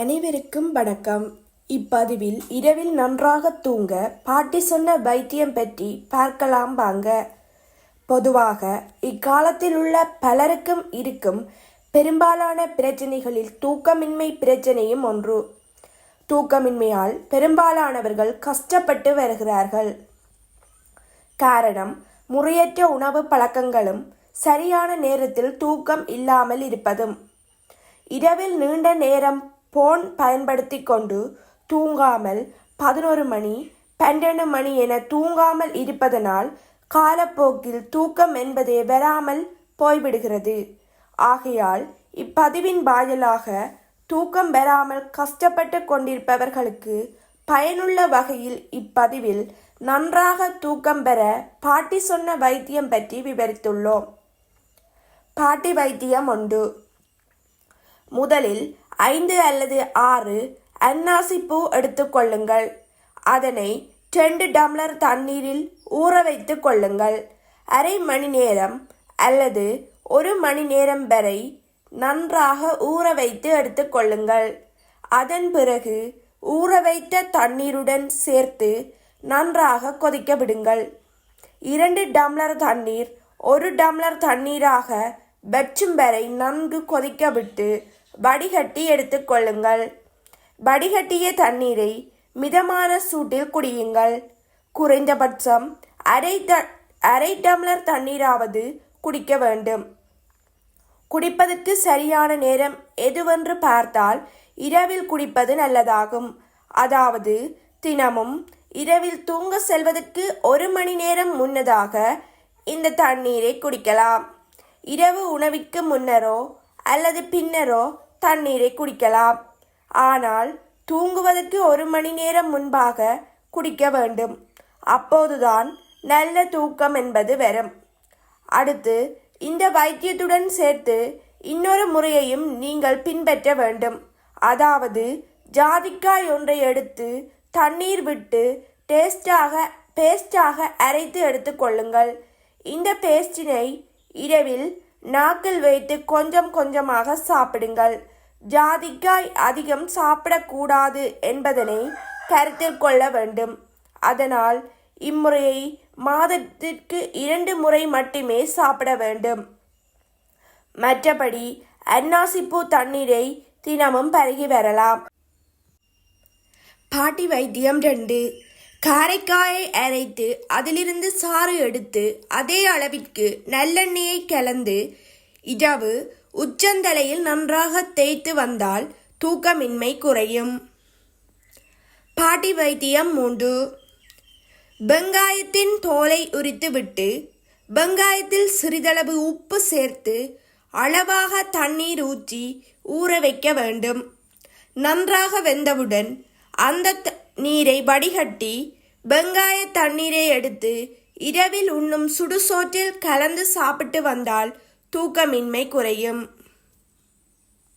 அனைவருக்கும் வணக்கம். இப்பதிவில் இரவில் நன்றாக தூங்க பாட்டி சொன்ன வைத்தியம் பற்றி பார்க்கலாம் வாங்க. பொதுவாக இக்காலத்தில் உள்ள பலருக்கும் இருக்கும் பெரும்பாலான பிரச்சனைகளில் தூக்கமின்மை பிரச்சனையும் ஒன்று. தூக்கமின்மையால் பெரும்பாலானவர்கள் கஷ்டப்பட்டு வருகிறார்கள். காரணம் முறையற்ற உணவு பழக்கங்களும் சரியான நேரத்தில் தூக்கம் இல்லாமல் இருப்பதும். இரவில் நீண்ட நேரம் போன் பயன்படுத்தி கொண்டு தூங்காமல் பதினோரு மணி பன்னெண்டு மணி என தூங்காமல் இருப்பதனால் காலப்போக்கில் தூக்கம் என்பதே வராமல் போய்விடுகிறது. ஆகையால் இப்பதிவின் வாயிலாக தூக்கம் பெறாமல் கஷ்டப்பட்டு கொண்டிருப்பவர்களுக்கு பயனுள்ள வகையில் இப்பதிவில் நன்றாக தூக்கம் பெற பாட்டி சொன்ன வைத்தியம் பற்றி விவரித்துள்ளோம். பாட்டி வைத்தியம் உண்டு. முதலில் ஐந்து அல்லது ஆறு அன்னாசி பூ எடுத்துக்கொள்ளுங்கள் அதனை ரெண்டு டம்ளர் தண்ணீரில் ஊற வைத்து கொள்ளுங்கள். அரை மணி நேரம் அல்லது ஒரு மணி நேரம் வரை நன்றாக ஊற வைத்து எடுத்துக்கொள்ளுங்கள் அதன் பிறகு ஊற வைத்த தண்ணீருடன் சேர்த்து நன்றாக கொதிக்க விடுங்கள். இரண்டு டம்ளர் தண்ணீர் ஒரு டம்ளர் தண்ணீராக வெற்றும் வரை நன்கு கொதிக்க விட்டு வடிகட்டி எடுத்துக்கொள்ளுங்கள் வடிகட்டிய தண்ணீரை மிதமான சூட்டில் குடியுங்கள். குறைந்தபட்சம் அரை ட அரை டம்ளர் தண்ணீராவது குடிக்க வேண்டும். குடிப்பதற்கு சரியான நேரம் எதுவென்று பார்த்தால் இரவில் குடிப்பது நல்லதாகும். அதாவது தினமும் இரவில் தூங்க செல்வதற்கு ஒரு மணி நேரம் முன்னதாக இந்த தண்ணீரை குடிக்கலாம். இரவு உணவிற்கு முன்னரோ அல்லது பின்னரோ தண்ணீரை குடிக்கலாம். ஆனால் தூங்குவதற்கு ஒரு மணி நேரம் முன்பாக குடிக்க வேண்டும். அப்போதுதான் நல்ல தூக்கம் என்பது வரும். அடுத்து இந்த வைத்தியத்துடன் சேர்த்து இன்னொரு முறையையும் நீங்கள் பின்பற்ற வேண்டும். அதாவது ஜாதிக்காய் ஒன்றை எடுத்து தண்ணீர் விட்டு டேஸ்டாக பேஸ்டாக அரைத்து எடுத்துக்கொள்ளுங்கள் இந்த பேஸ்டினை இரவில் நாக்கில் வைத்து கொஞ்சம் கொஞ்சமாக சாப்பிடுங்கள். ஜாதிக்காய் அதிகம் சாப்பிடக்கூடாது என்பதனை கருத்தில் கொள்ள வேண்டும். அதனால் இம்முறையை மாதத்திற்கு இரண்டு முறை மட்டுமே சாப்பிட வேண்டும். மற்றபடி அன்னாசிப்பூ தண்ணீரை தினமும் பருகி வரலாம். பாட்டி வைத்தியம் ரெண்டு. காரைக்காயை அரைத்து அதிலிருந்து சாறு எடுத்து அதே அளவிற்கு நல்லெண்ணெயை கலந்து இரவு உச்சந்தலையில் நன்றாக தேய்த்து வந்தால் தூக்கமின்மை குறையும். பாட்டி வைத்தியம் மூன்று. வெங்காயத்தின் தோலை உரித்துவிட்டு வெங்காயத்தில் சிறிதளவு உப்பு சேர்த்து அளவாக தண்ணீர் ஊற்றி ஊற வைக்க வேண்டும். நன்றாக வெந்தவுடன் அந்த த- நீரை வடிகட்டி வெங்காய தண்ணீரை எடுத்து இரவில் உண்ணும் சுடுசோற்றில் கலந்து சாப்பிட்டு வந்தால் தூக்கமின்மை குறையும்.